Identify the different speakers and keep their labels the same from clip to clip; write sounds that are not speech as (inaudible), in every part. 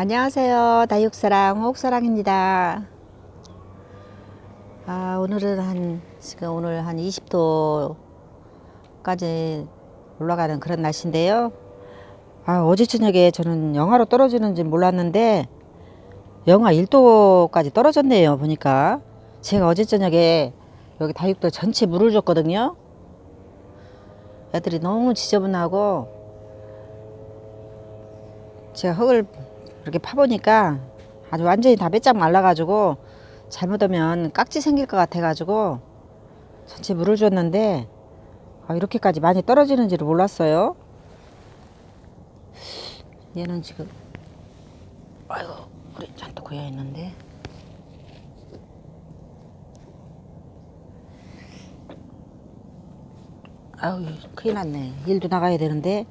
Speaker 1: 안녕하세요. 다육사랑 호옥사랑입니다. 아, 오늘은 한, 지금 오늘 한 20도까지 올라가는 그런 날씨인데요. 아, 어제 저녁에 저는 영하로 떨어지는지 몰랐는데, 영하 1도까지 떨어졌네요. 보니까. 제가 어제 저녁에 여기 다육들 전체 물을 줬거든요. 애들이 너무 지저분하고, 제가 흙을 이렇게 파보니까 아주 완전히 다 빼짝 말라가지고 잘못하면 깍지 생길 것 같아가지고 전체 물을 줬는데 아, 이렇게까지 많이 떨어지는지를 몰랐어요. 얘는 지금 아이고 우리 잔뜩 고여 있는데 아우 큰일 났네 일도 나가야 되는데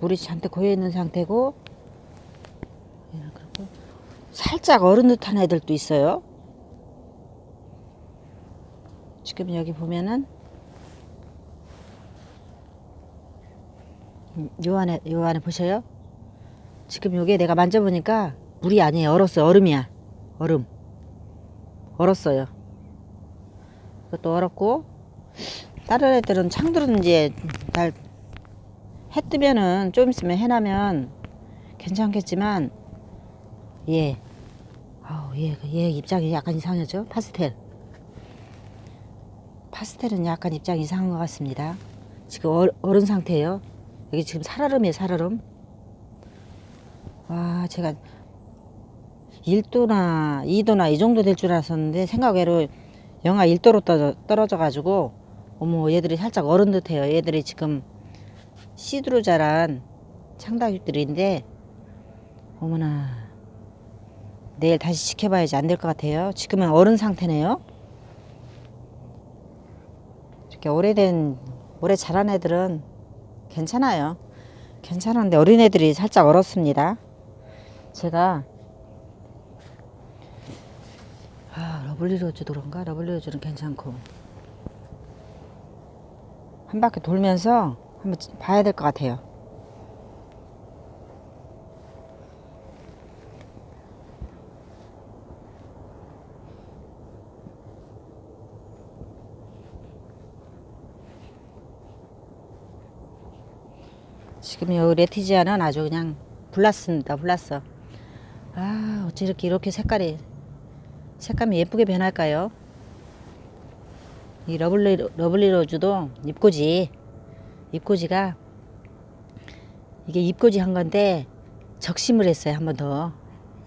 Speaker 1: 물이 잔뜩 고여 있는 상태고 얘는 그리고 살짝 얼은 듯한 애들도 있어요. 지금 여기 보면은 음, 요 안에 요 안에 보셔요. 지금 요게 내가 만져보니까 물이 아니에요. 얼었어요. 얼음이야. 얼음. 얼었어요. 이것도 얼었고 다른 애들은 창들은 이제 날해 뜨면은 좀 있으면 해나면 괜찮겠지만 얘 아우 얘, 얘 입장이 약간 이상하죠? 파스텔. 파스텔은 약간 입장이 이상한 것 같습니다. 지금 얼, 얼은 상태예요. 여기 지금 살얼음이에요 살얼음. 와 제가 1도나 2도나 이 정도 될 줄 알았었는데 생각외로 영하 1도로 떨어져, 떨어져 가지고 어머 얘들이 살짝 얼은 듯해요. 얘들이 지금 씨드로 자란 창다육들인데 어머나 내일 다시 지켜봐야지 안 될 것 같아요. 지금은 얼은 상태네요. 이렇게 오래된 오래 자란 애들은 괜찮아요. 괜찮은데 어린 애들이 살짝 얼었습니다. 제가 아 러블리 로즈도 그런가? 러블리 로즈는 괜찮고. 한 바퀴 돌면서 한번 봐야 될 것 같아요. 지금 이 레티지아는 아주 그냥 불났습니다. 불났어. 아, 어찌 이렇게 이렇게 색깔이 색감이 예쁘게 변할까요? 이 러블리 러블리 로즈도 잎꽂이 잎꽂이가 이게 잎꽂이 한 건데 적심을 했어요 한 번 더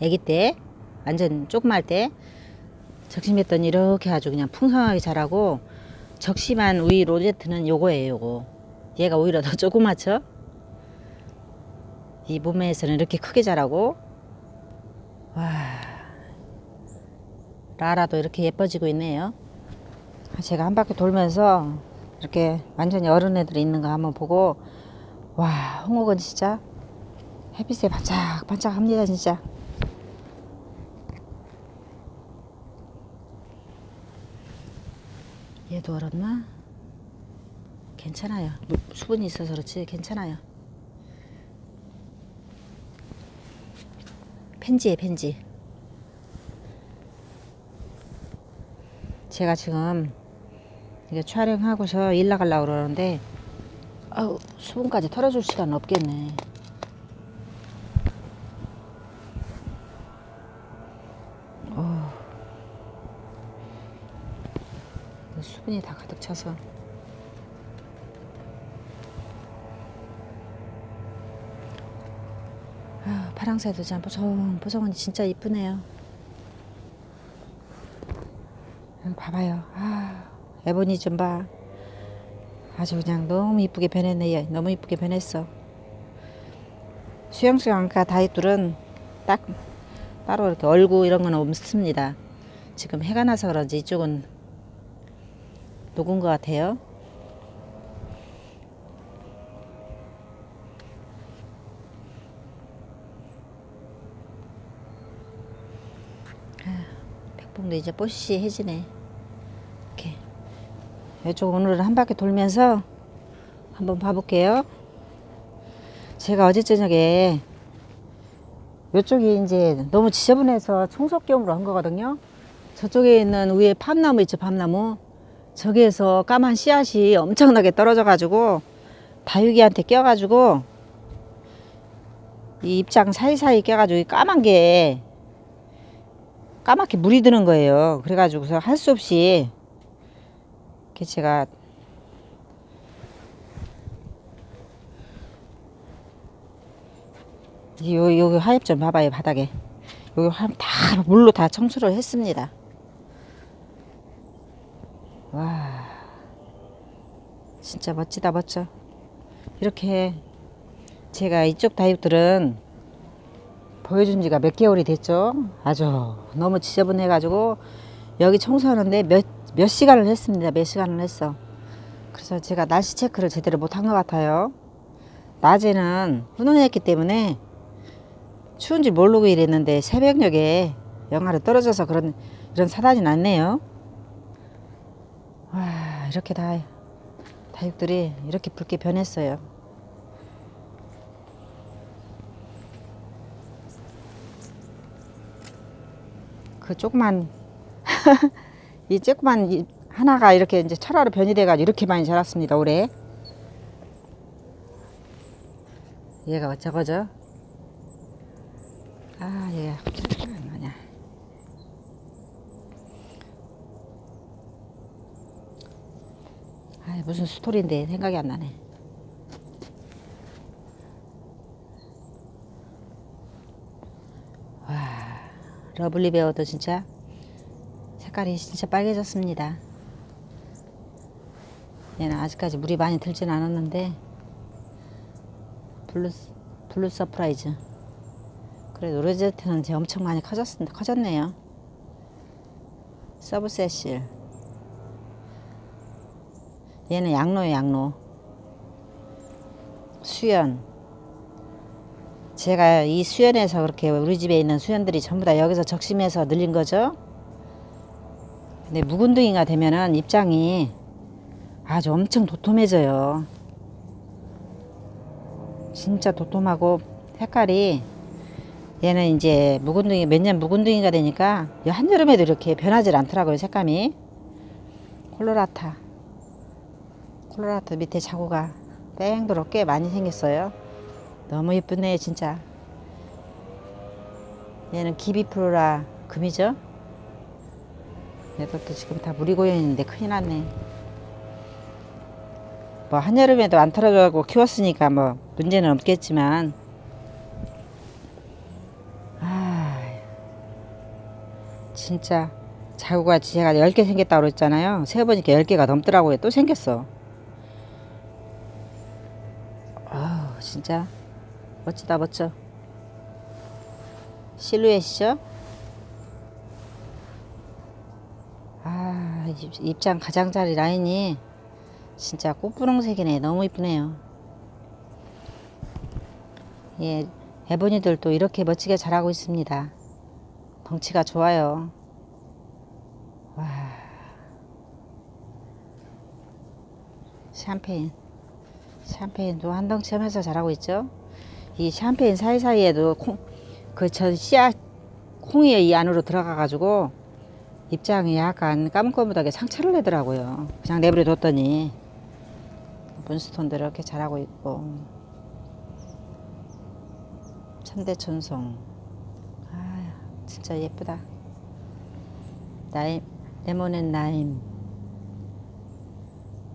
Speaker 1: 아기 때 완전 조그말 때 적심했더니 이렇게 아주 그냥 풍성하게 자라고 적심한 우이 로제트는 요거예요 요거 얘가 오히려 더 (laughs) 조그맣죠 이 몸매에서는 이렇게 크게 자라고? 와. 라라도 이렇게 예뻐지고 있네요. 제가 한 바퀴 돌면서 이렇게 완전히 어른 애들이 있는 거 한번 보고 와 홍옥은 진짜 햇빛에 반짝반짝 합니다 진짜. 얘도 얼었나? 괜찮아요. 물- 수분이 있어서 그렇지. 괜찮아요 펜지에 펜지. 제가 지금 이게 촬영하고서 일 나가려고 그러는데 아우 수분까지 털어줄 시간 없겠네. 어. 수분이 다 가득 차서 아, 파랑새도 참 보송보송하니 진짜 이쁘네요 음, 봐봐요 아 에보니 좀 봐. 아주 그냥 너무 이쁘게 변했네. 얘. 너무 이쁘게 변했어. 수영수영과 다이둘은 딱 따로 이렇게 얼고 이런 건 없습니다. 지금 해가 나서 그런지 이쪽은 녹은 것 같아요. 아, 백봉도 이제 뽀시해지네. 이렇게 이쪽 오늘은 한 바퀴 돌면서 한번 봐볼게요. 제가 어제 저녁에 이쪽이 이제 너무 지저분해서 청소용으로 한 거거든요. 저쪽에 있는 위에 팜나무 있죠, 팜나무. 저기에서 까만 씨앗이 엄청나게 떨어져 가지고 다육이한테 껴 가지고 이 입장 사이사이 껴 가지고 이 까만 게 까맣게 물이 드는 거예요. 그래가지고서 할 수 없이 이렇게 제가 요, 요 하엽 좀 봐봐요, 바닥에. 여기 하- 다 물로 다 청소를 했습니다. 와, 진짜 멋지다, 멋져. 이렇게 제가 이쪽 다육들은 보여준 지가 몇 개월이 됐죠. 아주 너무 지저분해가지고 여기 청소하는데 몇, 몇 시간을 했습니다. 몇 시간을 했어. 그래서 제가 날씨 체크를 제대로 못한 것 같아요. 낮에는 훈훈했기 때문에 추운지 모르고 이랬는데 새벽녘에 영하로 떨어져서 그런 이런 사단이 났네요. 와 이렇게 다 다육들이 이렇게 붉게 변했어요. 그 조그만 이 조그만 이 하나가 이렇게 이제 철화로 변이 돼 가지고 이렇게 많이 자랐습니다 올해. 얘가 어쩌고죠? 아 얘가 뭐냐? 아 무슨 스토리인데 생각이 안 나네. 와 러블리 베어도 진짜 색깔이 진짜 빨개졌습니다. 얘는 아직까지 물이 많이 들진 않았는데 블루 블루 서프라이즈. 그래도 로제트는 이제 엄청 많이 커졌습니다. 커졌네요. 서브세실. 얘는 양로예요, 양로. 수연. 제가 이 수연에서 그렇게 우리 집에 있는 수연들이 전부 다 여기서 적심해서 늘린 거죠. 근데 묵은둥이가 되면은 입장이 아주 엄청 도톰해져요. 진짜 도톰하고 색깔이 얘는 이제 묵은둥이 몇 년 묵은둥이가 되니까 이 한여름에도 이렇게 변하지 않더라고요 색감이 콜로라타 콜로라타 밑에 자구가 뺑도로 꽤 많이 생겼어요 너무 예쁘네 진짜. 얘는 기비프로라 금이죠? 얘들도 지금 다 물이 고여 있는데 큰일 났네. 뭐 한여름에도 안 털어져고 키웠으니까 뭐 문제는 없겠지만. 아 진짜 자구가 제가 10개 생겼다고 그랬잖아요. 세어보니까 10개가 넘더라고요. 또 생겼어. 아 진짜 멋지다 멋져. 실루엣이죠? 아 입- 입장 가장자리 라인이 진짜 꽃분홍색이네. 너무 이쁘네요. 예 에보니들도 이렇게 멋지게 자라고 있습니다. 덩치가 좋아요. 와. 샴페인. 샴페인도 한 덩치 하면서 자라고 있죠 이 샴페인 사이사이에도 콩, 그저 씨앗 콩이 이 안으로 들어가 가지고 입장이 약간 까뭇까뭇하게 상처를 내더라고요. 그냥 내버려 뒀더니. 문스톤도 이렇게 자라고 있고. 천대천송. 아 진짜 예쁘다. 나임 레몬앤 나임.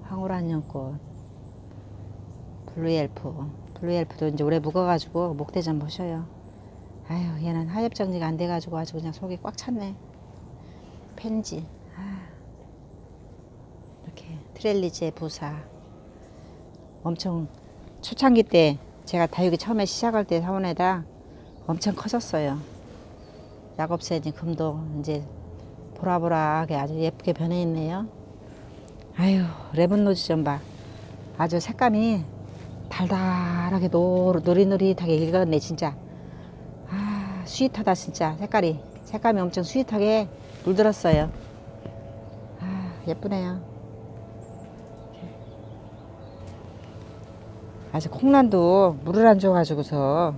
Speaker 1: 황홀한 연꽃. 블루엘프 블루엘프도 이제 올해 묵어가지고 목대 좀 보셔요 아유 얘는 하엽 정리가 안 돼가지고 아주 그냥 속이 꽉 찼네 펜지 아, 이렇게 트렐리제 부사 엄청 초창기 때 제가 다육이 처음에 시작할 때 사원에다 엄청 커졌어요. 약업새니 금도 이제 보라보라하게 아주 예쁘게 변해 있네요. 아유 레몬노즈 좀 봐. 아주 색감이 달달하게 노, 노릿노릿하게 익었네 진짜. 아 스윗하다 진짜 색깔이 색감이 엄청 스윗하게 물들었어요. 아 예쁘네요. 아직 콩란도 물을 안 줘가지고서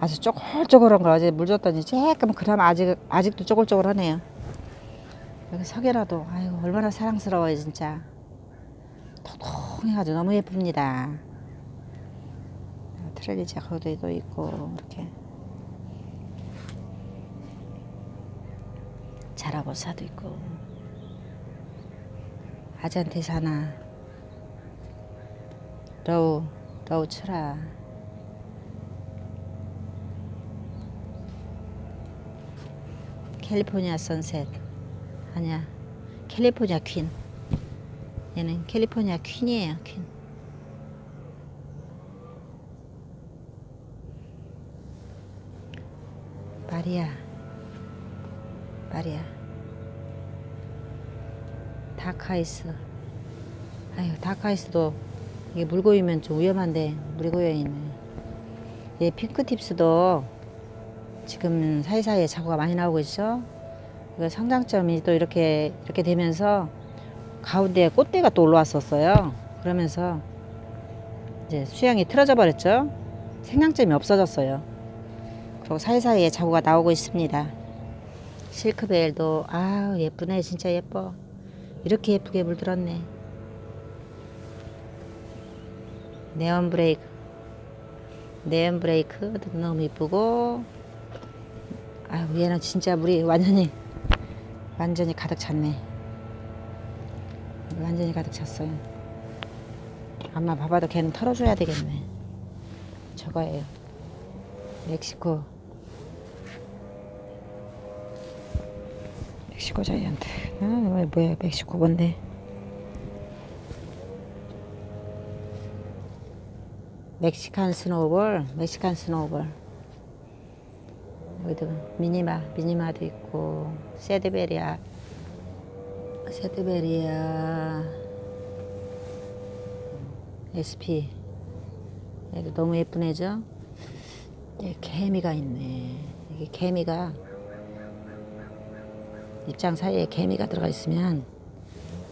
Speaker 1: 아주 쪼글쪼글한 거 어제 물 줬더니 조금 그럼 아직 아직도 쪼글쪼글하네요. 여기 석이라도 아이고 얼마나 사랑스러워요 진짜. 통통해가지고 너무 예쁩니다. 트레리지아 거기도 있고 이렇게. 자라버사도 있고. 아잔테사나. 러우 러우 추라. 캘리포니아 선셋. 아니야. 캘리포니아 퀸. 얘는 캘리포니아 퀸이에요 퀸 마리아 마리아 다카이스 아유 다카이스도 이게 물 고이면 좀 위험한데 물이 고여 있네 얘 핑크팁스도 지금 사이사이에 자구가 많이 나오고 있죠 이거 성장점이 또 이렇게 이렇게 되면서 가운데 꽃대가 또 올라왔었어요. 그러면서 이제 수양이 틀어져 버렸죠. 생장점이 없어졌어요 그리고 사이사이에 자구가 나오고 있습니다. 실크벨도 아우 예쁘네 진짜 예뻐. 이렇게 예쁘게 물들었네. 네온 브레이크. 네온 브레이크도 너무 이쁘고. 아유 얘는 진짜 물이 완전히 완전히 가득 찼네. 완전히 가득 찼어요. 아마 봐봐도 걔는 털어줘야 되겠네. 저거예요. 멕시코 멕시코 자이언트 아 뭐야 멕시코 뭔데 멕시칸 스노우볼 멕시칸 스노우볼. 여기도 미니마 미니마도 있고 세드베리아. 세드베리아. SP 얘도 너무 예쁜 애죠? 얘 개미가 있네. 이게 개미가 입장 사이에 개미가 들어가 있으면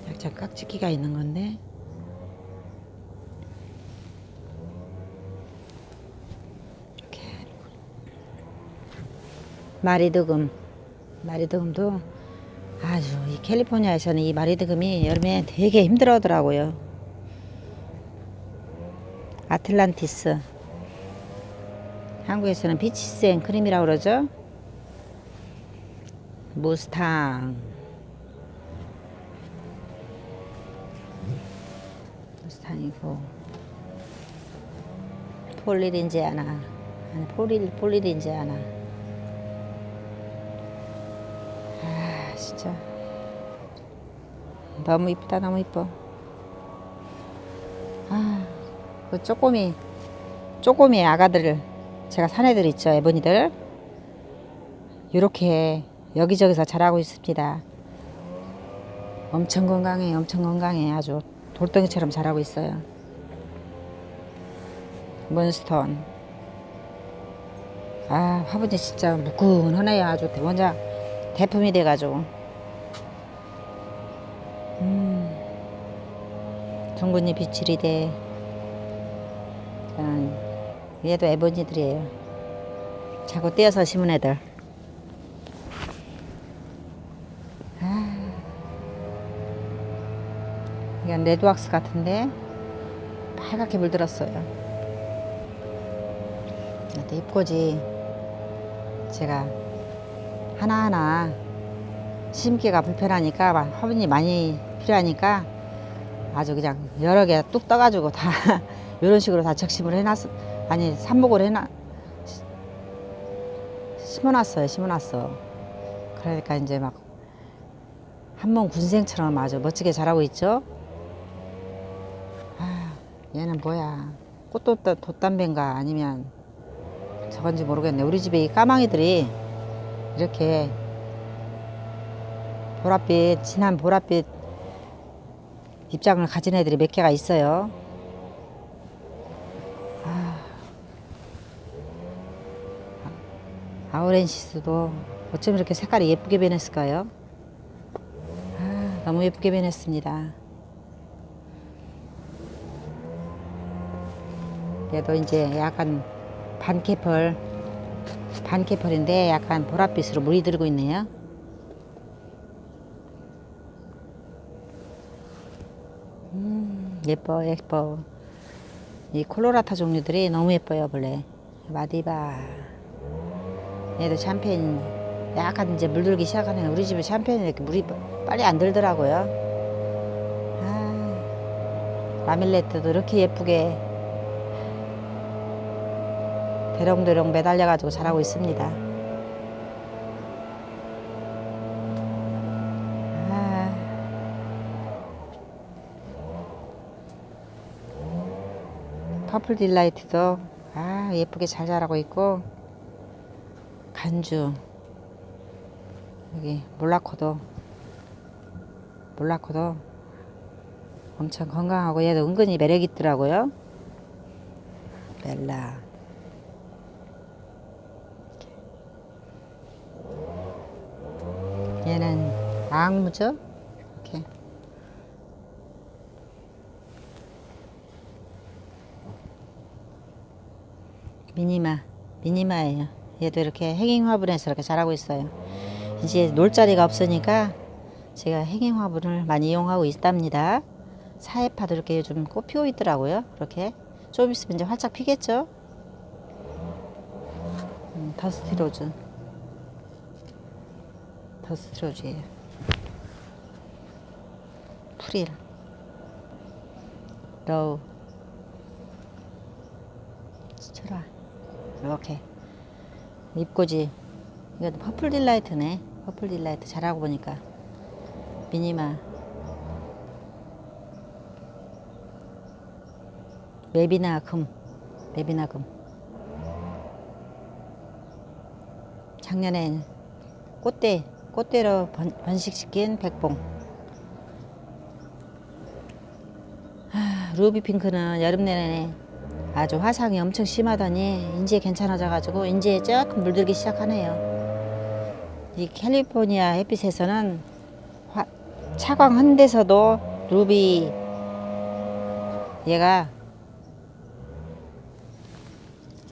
Speaker 1: 약간 깍지기가 있는 건데. 이렇게. 마리드금. 마리드금도 아주 이 캘리포니아에서는 이 마리드금이 여름에 되게 힘들어하더라고요. 아틀란티스. 한국에서는 비치스 앤 크림이라고 그러죠 무스탕. 무스탕이고. 폴리린지아나 아니 폴리 폴리린지아나 아 진짜. 너무 이쁘다 너무 이뻐. 아그 쪼꼬미 쪼꼬미 아가들 제가 산 애들 있죠 에보니들? 이렇게 여기저기서 자라고 있습니다. 엄청 건강해, 엄청 건강해. 아주 돌덩이처럼 자라고 있어요. 몬스톤. 아, 화분이 진짜 무근하네요. 아주 원자 대품이 돼가지고. 음, 둥근잎 비치리대. 저는 얘도 에보니들이에요. 자꾸 떼어서 심은 애들. 레드왁스 같은데 빨갛게 물들었어요. 또 이쁘지. 제가 하나하나 심기가 불편하니까 막 화분이 많이 필요하니까 아주 그냥 여러 개 뚝 떠가지고 다 (laughs) 이런 식으로 다 적심을 해놨어. 아니 삽목을 해놔 심어놨어요. 심어놨어. 그러니까 이제 막 한몸 군생처럼 아주 멋지게 자라고 있죠. 아, 얘는 뭐야? 꽃도 돛담배인가 아니면 저건지 모르겠네. 우리 집에 이 까망이들이 이렇게 보랏빛, 진한 보랏빛 입장을 가진 애들이 몇 개가 있어요. 아, 아우렌시스도 어쩜 이렇게 색깔이 예쁘게 변했을까요? 아, 너무 예쁘게 변했습니다. 얘도 이제 약간 반캐펄 반캐펄인데 약간 보랏빛으로 물이 들고 있네요. 음, 예뻐, 예뻐. 이 콜로라타 종류들이 너무 예뻐요, 원래. 마디바. 얘도 샴페인. 약간 이제 물들기 시작하네. 우리 집에 샴페인이 이렇게 물이 빨리 안 들더라고요. 아, 라밀레트도 이렇게 예쁘게 대롱대롱 매달려가지고 자라고 있습니다. 아. 퍼플 딜라이트도 아 예쁘게 잘 자라고 있고 간주 여기 몰라코도 몰라코도 엄청 건강하고 얘도 은근히 매력 있더라고요. 멜라 얘는 앙무죠? 이렇게 미니마 미니마예요. 얘도 이렇게 행잉 화분에서 이렇게 자라고 있어요. 이제 놀 자리가 없으니까 제가 행잉 화분을 많이 이용하고 있답니다. 사회파도 이렇게 요즘 꽃 피고 있더라고요. 이렇게 좀 있으면 이제 활짝 피겠죠? 음, 더스티로즈 더스티로즈예요. 프릴 로우 철화 이렇게 입고지. 이것도 퍼플 딜라이트네. 퍼플 딜라이트 잘하고 보니까. 미니마. 맵이나 금. 맵이나 금. 작년에 꽃대 꽃대로 번, 번식시킨 백봉 루비 핑크는 여름 내내 아주 화상이 엄청 심하더니 이제 괜찮아져가지고 이제 조금 물들기 시작하네요. 이 캘리포니아 햇빛에서는 화, 차광 한 데서도 루비 얘가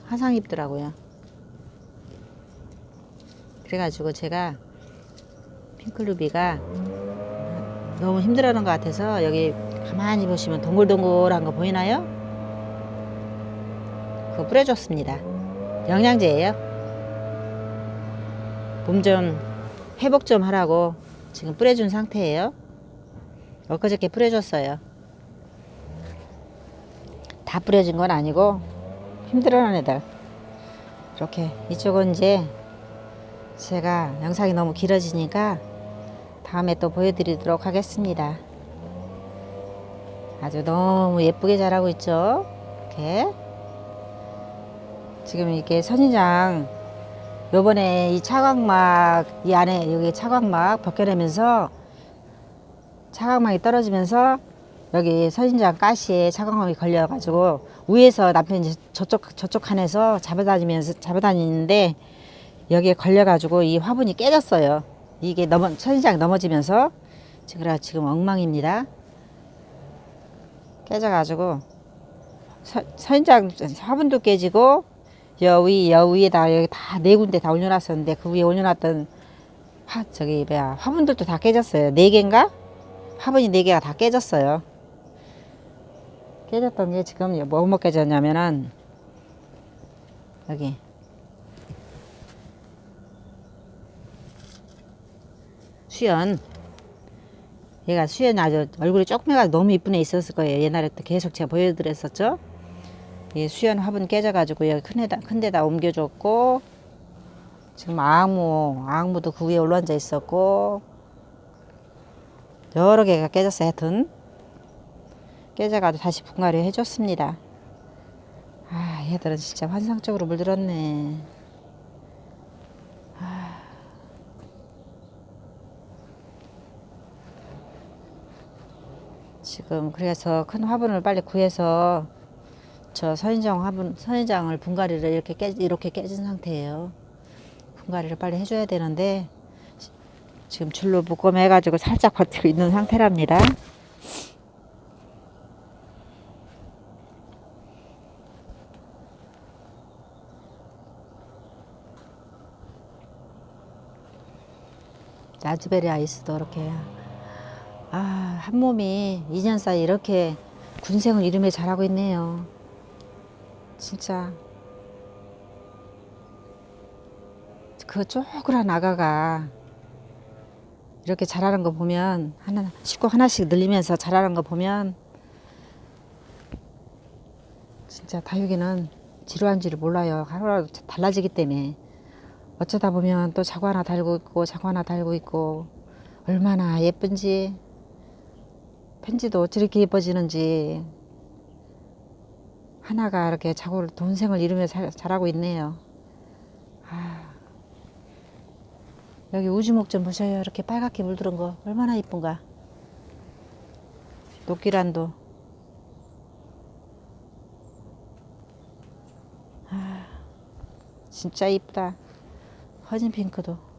Speaker 1: 화상 입더라고요. 그래가지고 제가 핑클루비가 너무 힘들어하는 것 같아서 여기 가만히 보시면 동글동글한 거 보이나요? 그거 뿌려줬습니다. 영양제예요. 몸 좀 회복 좀 하라고 지금 뿌려준 상태예요. 엊그저께 뿌려줬어요. 다 뿌려진 건 아니고 힘들어하는 애들. 이렇게 이쪽은 이제 제가 영상이 너무 길어지니까 다음에 또 보여드리도록 하겠습니다. 아주 너무 예쁘게 자라고 있죠. 이렇게. 지금 이렇게 선인장 요번에 이 차광막 이 안에 여기 차광막 벗겨내면서 차광막이 떨어지면서 여기 선인장 가시에 차광막이 걸려가지고 위에서 남편이 저쪽 저쪽 칸에서 잡아다니면서 잡아다니는데 여기에 걸려가지고 이 화분이 깨졌어요. 이게 넘어 선인장 넘어지면서 지금 지금 엉망입니다. 깨져가지고 서, 선인장 화분도 깨지고 여위 여위에 다 여기 다 네 군데 다 올려놨었는데 그 위에 올려놨던 화 저기 뭐야 화분들도 다 깨졌어요. 네 개인가? 화분이 네 개가 다 깨졌어요. 깨졌던 게 지금 뭐뭐 깨졌냐면은 여기 수연 얘가 수연 아주 얼굴이 조그매가 너무 이쁜 애 있었을 거예요. 옛날에 또 계속 제가 보여드렸었죠. 이 수연 화분 깨져가지고 여기 큰 데다 큰 데다 옮겨줬고 지금 앙무 앙무도 그 위에 올라앉아 있었고 여러 개가 깨졌어요. 하여튼 깨져가지고 다시 분갈이 해줬습니다. 아 얘들은 진짜 환상적으로 물들었네. 지금 그래서 큰 화분을 빨리 구해서 저 선인장 화분 선인장을 분갈이를 이렇게 깨 이렇게 깨진 상태예요. 분갈이를 빨리 해줘야 되는데 지금 줄로 묶음해가지고 살짝 버티고 있는 상태랍니다. 라즈베리 아이스도 이렇게 아, 한 몸이 2년 사이 이렇게 군생을 이름에 잘하고 있네요. 진짜 그 쪼그란 아가가 이렇게 잘하는 거 보면 하나 식구 하나씩 늘리면서 잘하는 거 보면 진짜 다육이는 지루한 지를 몰라요. 하루하루 달라지기 때문에 어쩌다 보면 또 자고 하나 달고 있고 자고 하나 달고 있고 얼마나 예쁜지 편지도 어찌렇게 예뻐지는지 하나가 이렇게 자고 돈생을 이루며 잘, 자라고 있네요. 아, 여기 우주목 좀 보셔요. 이렇게 빨갛게 물들은 거 얼마나 이쁜가. 녹기란도 아, 진짜 이쁘다. 허진 핑크도.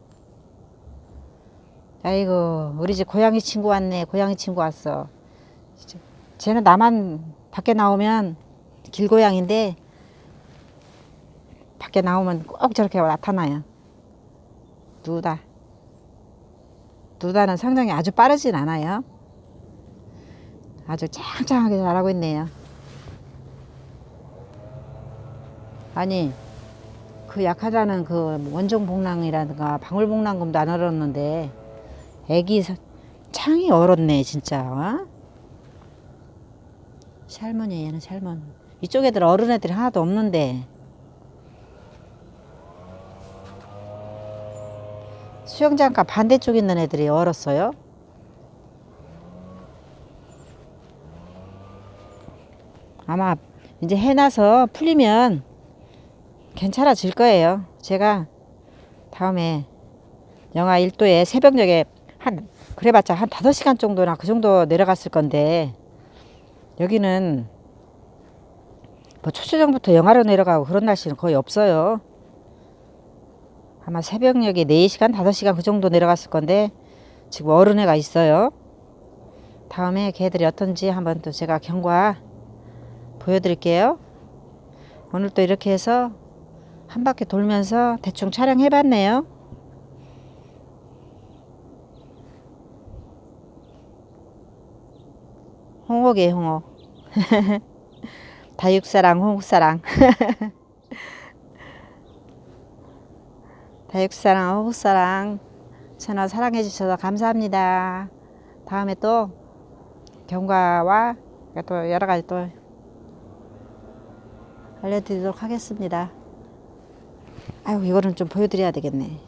Speaker 1: 아이고 우리 집 고양이 친구 왔네. 고양이 친구 왔어. 쟤는 나만 밖에 나오면 길고양인데 밖에 나오면 꼭 저렇게 나타나요. 누다. 누다는 성장이 아주 빠르진 않아요. 아주 짱짱하게 자라고 있네요. 아니 그 약하다는 그 원종복랑이라든가 방울복랑금도 안 얼었는데 애기 서- 창이 얼었네 진짜 어? 샬먼이야 얘는 샬먼 이쪽 애들 어른 애들이 하나도 없는데 수영장가 반대쪽에 있는 애들이 얼었어요 아마 이제 해놔서 풀리면 괜찮아질 거예요. 제가 다음에 영하 1도에 새벽녘에 한 그래봤자 한 5시간 정도나 그 정도 내려갔을 건데 여기는 뭐 초저녁부터 영하로 내려가고 그런 날씨는 거의 없어요. 아마 새벽녘에 4시간, 5시간 그 정도 내려갔을 건데 지금 어른애가 있어요. 다음에 걔들이 어떤지 한번 또 제가 경과 보여드릴게요. 오늘 또 이렇게 해서 한 바퀴 돌면서 대충 촬영해 봤네요. 홍옥이에 홍옥. (laughs) 다육사랑 홍옥사랑. (laughs) 다육사랑 홍옥사랑 채널 사랑해 주셔서 감사합니다. 다음에 또 경과와 또 여러 가지 또 알려드리도록 하겠습니다. 아유 이거는 좀 보여드려야 되겠네.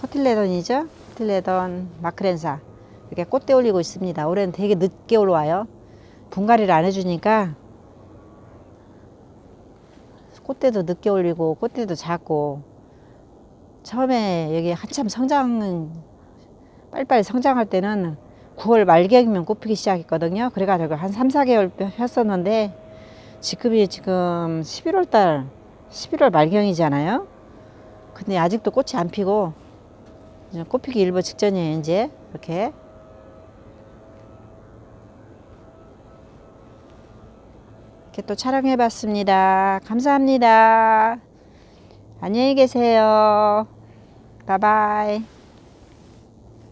Speaker 1: 코틸레돈이죠? 코틸레돈 마크렌사 이렇게 꽃대 올리고 있습니다. 올해는 되게 늦게 올라와요. 분갈이를 안 해주니까 꽃대도 늦게 올리고 꽃대도 작고 처음에 여기 한참 성장 빨리빨리 성장할 때는 9월 말경이면 꽃피기 시작했거든요. 그래가지고 한 3, 4개월 폈었는데 지금이 지금 11월 달 11월 말경이잖아요. 근데 아직도 꽃이 안 피고 꽃피기 일보 직전이에요. 이제 이렇게 이렇게 또 촬영해 봤습니다. 감사합니다. 안녕히 계세요. 바이바이.